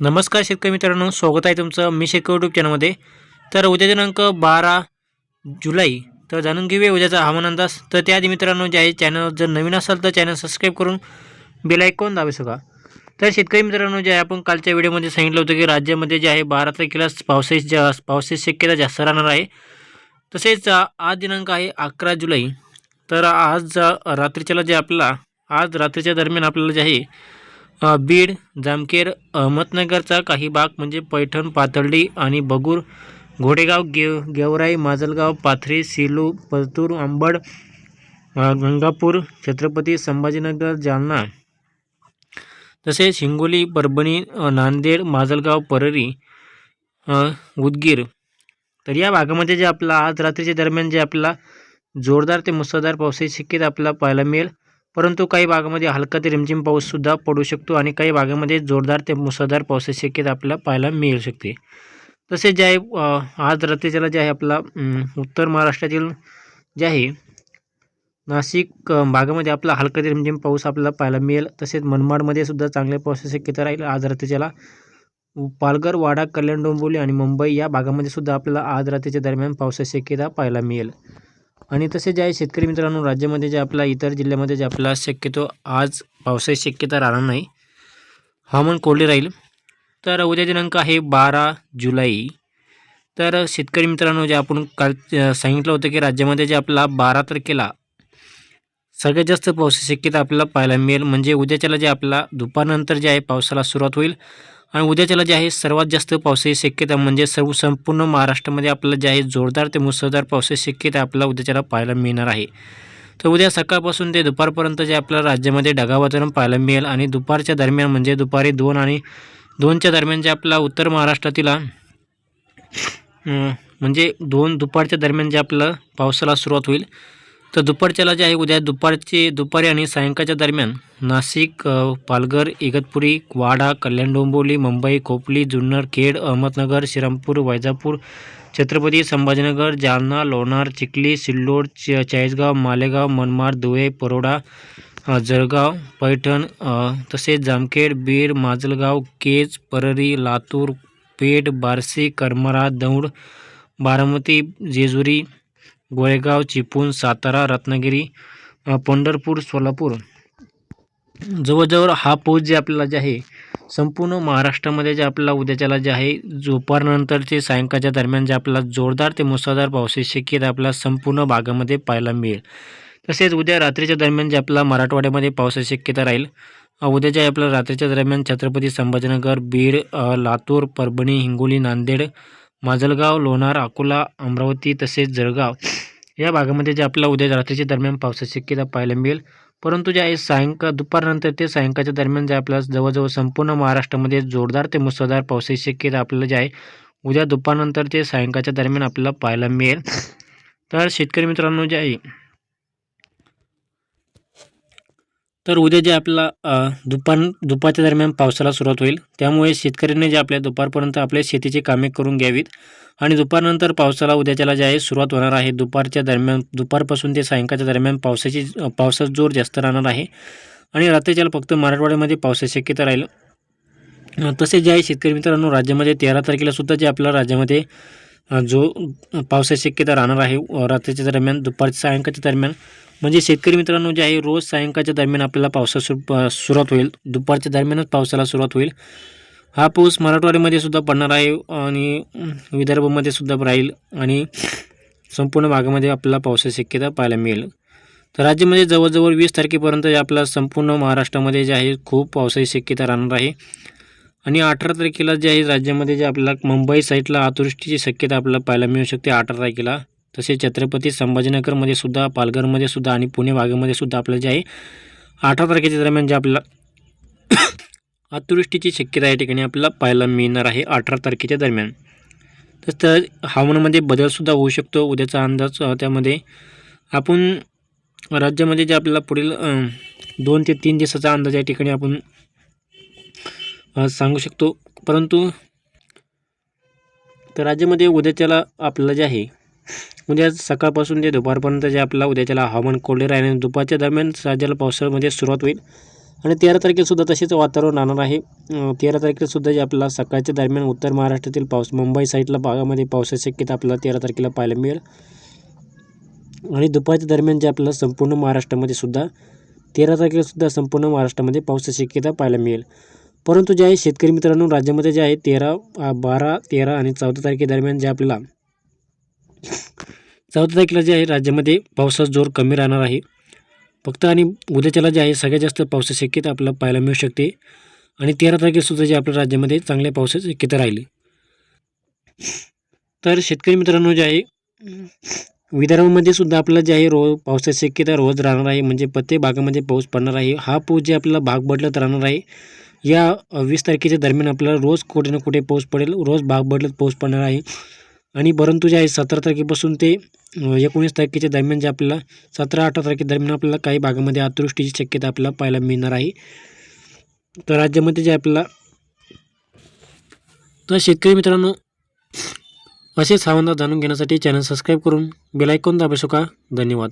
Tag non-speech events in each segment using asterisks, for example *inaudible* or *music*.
नमस्कार शेतकरी मित्रांनो स्वागत आहे तुमचं मी शेतकरी यूट्यूब चॅनलमध्ये तर उद्या दिनांक बारा जुलै तर जाणून घेऊया उद्याचा हवामान अंदाज. तर त्याआधी मित्रांनो जे आहे चॅनल जर नवीन असाल तर चॅनल सबस्क्राईब करून बेल ऐकून दाबे तर शेतकरी मित्रांनो जे आहे आपण कालच्या व्हिडिओमध्ये सांगितलं होतं की राज्यामध्ये जे आहे बारा तारखेला पावसाची जा पावसाची शक्यता जास्त राहणार आहे. तसेच आज दिनांक आहे अकरा जुलै. तर आज रात्रीच्याला जे आपला आज रात्रीच्या दरम्यान आपल्याला जे आहे बीड जामखेड अहमदनगरचा काही भाग म्हणजे पैठण पाथर्डी आणि बगूर घोडेगाव गेव गेवराई माजलगाव पाथरी सिलू परतूर अंबड गंगापूर छत्रपती संभाजीनगर जालना. तसेच हिंगोली परभणी नांदेड माजलगाव परळी उदगीर. तर या भागामध्ये जे आपला आज रात्रीच्या दरम्यान जे आपला जोरदार ते मुसळधार पावसाची शक्यता आपल्याला पाहायला मिळेल. परंतु काही भागामध्ये हलका ते रिमझिम पाऊससुद्धा पडू शकतो आणि काही भागामध्ये जोरदार ते मुसळधार पावसाची शक्यता आपल्याला पाहायला मिळू शकते. तसेच जे आहे आज रात्रीच्याला जे आहे आपला उत्तर महाराष्ट्रातील जे आहे नाशिक भागामध्ये आपला हलका ते रिमझिम पाऊस आपल्याला पाहायला मिळेल. तसेच मनमाडमध्ये सुद्धा चांगल्या पावसाची शक्यता राहील. आज रात्रीच्याला पालघर वाडा कल्याण डोंबिवली आणि मुंबई या भागामध्ये सुद्धा आपल्याला आज रात्रीच्या दरम्यान पावसाची शक्यता पाहायला मिळेल. आणि तसे जे आहे शेतकरी मित्रांनो राज्यामध्ये जे आपला इतर जिल्ह्यामध्ये जे आपला शक्यतो आज पावसाची शक्यता राहणार नाही. हवामान कोरडे राहील. तर उद्या दिनांक आहे बारा जुलै. तर शेतकरी मित्रांनो जे आपण काल सांगितलं होतं की राज्यामध्ये जे आपला बारा तारखेला सगळ्यात जास्त पावसाची शक्यता आपल्याला पाहायला मिळेल. म्हणजे उद्याच्याला जे आपला दुपारनंतर जे आहे पावसाला सुरुवात होईल. आणि उद्याच्याला जे आहे सर्वात जास्त पावसाची शक्यता म्हणजे सर्व संपूर्ण महाराष्ट्रामध्ये आपल्याला जे आहे जोरदार ते मुसळधार पावसाची शक्यता आपल्याला उद्याच्याला पाहायला मिळणार आहे. तर उद्या सकाळपासून ते दुपारपर्यंत जे आपल्याला राज्यामध्ये ढगाळ वातावरण पाहायला मिळेल आणि दुपारच्या दरम्यान म्हणजे दुपारी दोन आणि दोनच्या दरम्यान जे आपला उत्तर महाराष्ट्रातील म्हणजे दोन दुपारच्या दरम्यान जे आपलं पावसाला सुरुवात होईल. तर दुपारच्याला जे आहे उद्या दुपारचे दुपारी आणि सायंकाळच्या दरम्यान नाशिक पालघर इगतपुरी वाडा कल्याण डोंबिवली मुंबई खोपली जुन्नर खेड अहमदनगर श्रीरामपूर वैजापूर छत्रपती संभाजीनगर जालना लोणार चिखली सिल्लोड च चाळीसगाव मालेगाव मनमाड धुळे परोडा जळगाव पैठण तसेच जामखेड बीड माजलगाव केज परळी लातूर पेठ बार्शी करमरा दौंड बारामती जेजुरी गोळेगाव चिपळूण सातारा रत्नागिरी पंढरपूर सोलापूर. जवळजवळ हा पाऊस जे आपल्याला जे आहे संपूर्ण महाराष्ट्रामध्ये जे आपल्याला उद्याच्याला जे आहे दुपारनंतर ते सायंकाळच्या दरम्यान जे आपल्याला जोरदार ते मुसळधार पावसाची शक्यता आपल्याला संपूर्ण भागामध्ये पाहायला मिळेल. तसेच उद्या रात्रीच्या दरम्यान जे आपला मराठवाड्यामध्ये पावसाची शक्यता राहील उद्याच्या उद्या जे आपल्याला रात्रीच्या दरम्यान छत्रपती संभाजीनगर बीड लातूर परभणी हिंगोली नांदेड माजलगाव लोणार अकोला अमरावती तसेच जळगाव या भागामध्ये जे आपल्याला उद्या रात्रीच्या दरम्यान पावसाची शक्यता पाहायला मिळेल. परंतु जे आहे सायंकाळ दुपारनंतर ते सायंकाळच्या दरम्यान जे आपल्याला जवळजवळ संपूर्ण महाराष्ट्रामध्ये जोरदार ते मुसळधार पावसाची शक्यता आपल्याला जे आहे उद्या दुपारनंतर ते सायंकाळच्या दरम्यान आपल्याला पाहायला मिळेल. तर शेतकरी मित्रांनो जे आहे तर उद्या जे आपला दुपार दुपारच्या दरम्यान पावसाला सुरुवात होईल त्यामुळे शेतकऱ्यांनी जे आपल्या दुपारपर्यंत आपल्या शेतीची कामे करून घ्यावीत आणि दुपारनंतर पावसाला उद्याच्याला जे आहे सुरुवात होणार आहे. दुपारच्या दरम्यान दुपारपासून ते सायंकाळच्या दरम्यान पावसाची पावसाचा जोर जास्त राहणार आहे आणि रात्रीच्याला फक्त मराठवाड्यामध्ये पावसाची शक्यता राहील. तसेच जे आहे शेतकरी मित्रांनो राज्यामध्ये तेरा तारखेला सुद्धा जे आपल्या राज्यामध्ये जो पावसाची शक्यता राहणार आहे रात्रीच्या दरम्यान दुपारच्या सायंकाळच्या दरम्यान म्हणजे शेतकरी मित्रांनो जे आहे रोज सायंकाळच्या दरम्यान आपल्याला पावसाला सुरू प- सुरुवात होईल. दुपारच्या दरम्यानच पावसाला सुरुवात होईल. हा पाऊस मराठवाड्यामध्ये सुद्धा पडणार आहे आणि विदर्भामध्ये सुद्धा राहील आणि संपूर्ण भागामध्ये आपल्याला पावसाची शक्यता पाहायला मिळेल. तर राज्यामध्ये जवळजवळ वीस तारखेपर्यंत जे आपला संपूर्ण महाराष्ट्रामध्ये जे आहे खूप पावसाची शक्यता राहणार आहे. आणि अठरा तारखेला जे आहे राज्यामध्ये जे आपल्याला मुंबई साईडला अतिवृष्टीची शक्यता आपल्याला पाहायला मिळू शकते अठरा तारखेला. तसेच छत्रपती संभाजीनगरमध्ये सुद्धा पालघरमध्ये सुद्धा आणि पुणे भागामध्ये सुद्धा आपलं जे आहे अठरा तारखेच्या दरम्यान जे आपल्याला *coughs* अतिवृष्टीची शक्यता या ठिकाणी आपल्याला पाहायला मिळणार आहे अठरा तारखेच्या दरम्यान. तसं तर हवामानामध्ये बदलसुद्धा होऊ शकतो. उद्याचा अंदाज त्यामध्ये आपण राज्यामध्ये जे आपल्याला पुढील दोन ते तीन दिवसाचा अंदाज या ठिकाणी आपण सांगू शकतो. परंतु तर राज्यामध्ये उद्याच्याला आपल्याला जे आहे म्हणजे आज सकाळपासून ते दुपारपर्यंत जे आपला उद्याच्याला हवामान कोरडे राहील आणि दुपारच्या दरम्यान राज्याला पावसाळ्यामध्ये सुरुवात होईल. आणि तेरा तारखेलासुद्धा तसेच वातावरण राहणार आहे. तेरा तारखेलासुद्धा जे आपला सकाळच्या दरम्यान उत्तर महाराष्ट्रातील पाऊस मुंबई साईडला भागामध्ये पावसाची शक्यता आपल्याला तेरा तारखेला पाहायला मिळेल. आणि दुपारच्या दरम्यान जे आपल्याला संपूर्ण महाराष्ट्रामध्ये सुद्धा तेरा तारखेलासुद्धा संपूर्ण महाराष्ट्रामध्ये पावसाची शक्यता पाहायला मिळेल. परंतु जे आहे शेतकरी मित्रांनो राज्यामध्ये जे आहे तेरा बारा तेरा आणि चौदा तारखेदरम्यान जे आपल्याला चौदा तारखेला जे आहे राज्यामध्ये पावसाचा जोर कमी राहणार आहे. फक्त आणि उद्याच्याला जे आहे सगळ्यात जास्त पावसाची शक्यता आपल्याला पाहायला मिळू शकते. आणि तेरा तारखेसुद्धा जे आपल्या राज्यामध्ये चांगल्या पावसाची शक्यता राहिली. तर शेतकरी मित्रांनो जे आहे विदर्भामध्ये सुद्धा आपल्याला जे आहे रोज पावसाची शक्यता रोज राहणार आहे. म्हणजे प्रत्येक भागामध्ये पाऊस पडणार आहे. हा पाऊस जे आपल्याला भाग बदलत राहणार आहे या वीस तारखेच्या दरम्यान आपल्याला रोज कुठे ना कुठे पाऊस पडेल. रोज भाग बदलत पाऊस पडणार आहे. आणि परंतु जे आहे सतरा तारखेपासून ते एकोणीस तारखेच्या दरम्यान जे आपल्याला सतरा अठरा तारखेदरम्यान आपल्याला काही भागामध्ये अतिवृष्टीची शक्यता आपल्याला पाहायला मिळणार आहे. तर राज्यामध्ये जे आपल्याला तर शेतकरी मित्रांनो असेच हवामान जाणून घेण्यासाठी चॅनल सबस्क्राईब करून बेलायकॉन दाबू शका धन्यवाद.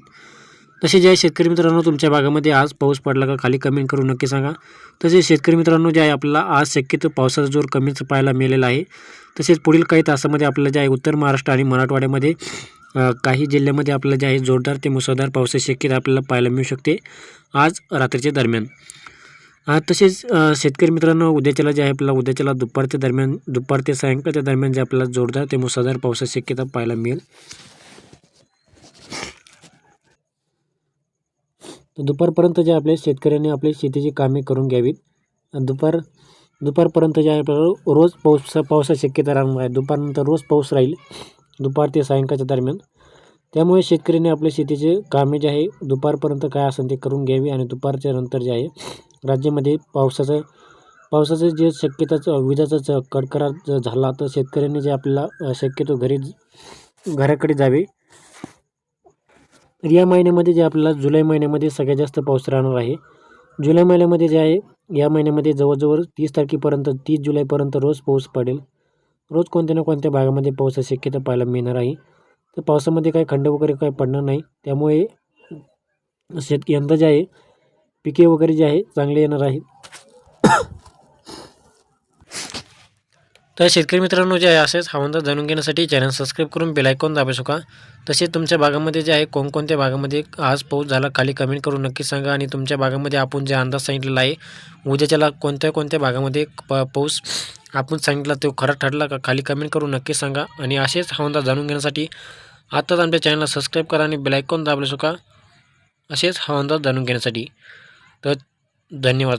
तसे जे आहे शेतकरी मित्रांनो तुमच्या भागामध्ये आज पाऊस पडला का खाली कमेंट करून नक्की सांगा. तसेच शेतकरी मित्रांनो जे आहे आपल्याला आज शक्यतो पावसाचा जोर कमीच पाहायला मिळालेला आहे. तसेच पुढील काही तासामध्ये आपल्याला जे आहे उत्तर महाराष्ट्र आणि मराठवाड्यामध्ये काही जिल्ह्यामध्ये आपल्याला जे आहे जोरदार ते मुसळधार पावसाची शक्यता आपल्याला पाहायला मिळू शकते आज रात्रीच्या दरम्यान. तसेच शेतकरी मित्रांनो उद्याच्याला जे आहे आपल्याला उद्याच्याला दुपारच्या दरम्यान दुपार ते सायंकाळच्या दरम्यान जे आपल्याला जोरदार ते मुसळधार पावसाची शक्यता पाहायला मिळेल. तर दुपारपर्यंत जे आपल्या शेतकऱ्यांनी आपली शेतीची कामे करून घ्यावीत. दुपार दुपारपर्यंत जे आहे आपल्याला रोज पाऊस पावसाची शक्यता राहणार आहे. दुपारनंतर रोज पाऊस राहील दुपार ते सायंकाळच्या दरम्यान. त्यामुळे शेतकऱ्यांनी आपल्या शेतीचे कामे जे आहे दुपारपर्यंत काय असेल ते करून घ्यावी आणि दुपारच्या नंतर जे आहे राज्यामध्ये पावसाचं पावसाचं जे शक्यताचं विजाचा कडकडाट जर झाला तर शेतकऱ्यांनी जे आपल्याला शक्यतो घरी घराकडे जावे. या महिन्यामध्ये जे आपल्याला जुलै महिन्यामध्ये सगळ्यात जास्त पाऊस राहणार आहे. जुलै महिन्यामध्ये जे आहे या महिन्यामध्ये जवळजवळ तीस तारखेपर्यंत तीस जुलैपर्यंत रोज पाऊस पडेल. रोज कोणत्या ना कोणत्या भागामध्ये पावसाची शक्यता पाहायला मिळणार आहे. तर पावसामध्ये काही खंड वगैरे काही पडणार नाही. त्यामुळे शेत यंदा जे आहे पिके वगैरे जे आहे चांगले येणार आहेत. तर शेतकरी मित्रांनो जे आहे असेच हवामान जाणून घेण्यासाठी चॅनल सबस्क्राईब करून बेलायकॉन दाबू शका तसेच तुमच्या भागामध्ये जे आहे कोणकोणत्या भागामध्ये आज पाऊस झाला खाली कमेंट करून नक्की सांगा आणि तुमच्या भागामध्ये आपण जे अंदाज सांगितलेला आहे उद्याच्याला कोणत्या कोणत्या भागामध्ये प पाऊस आपण सांगितला तो खरा ठरला का खाली कमेंट करून नक्की सांगा आणि असेच हवामान जाणून घेण्यासाठी आत्ताच आमच्या चॅनलला सबस्क्राईब करा आणि बेलायकॉन दाबू शका असेच हवामान जाणून घेण्यासाठी. तर धन्यवाद.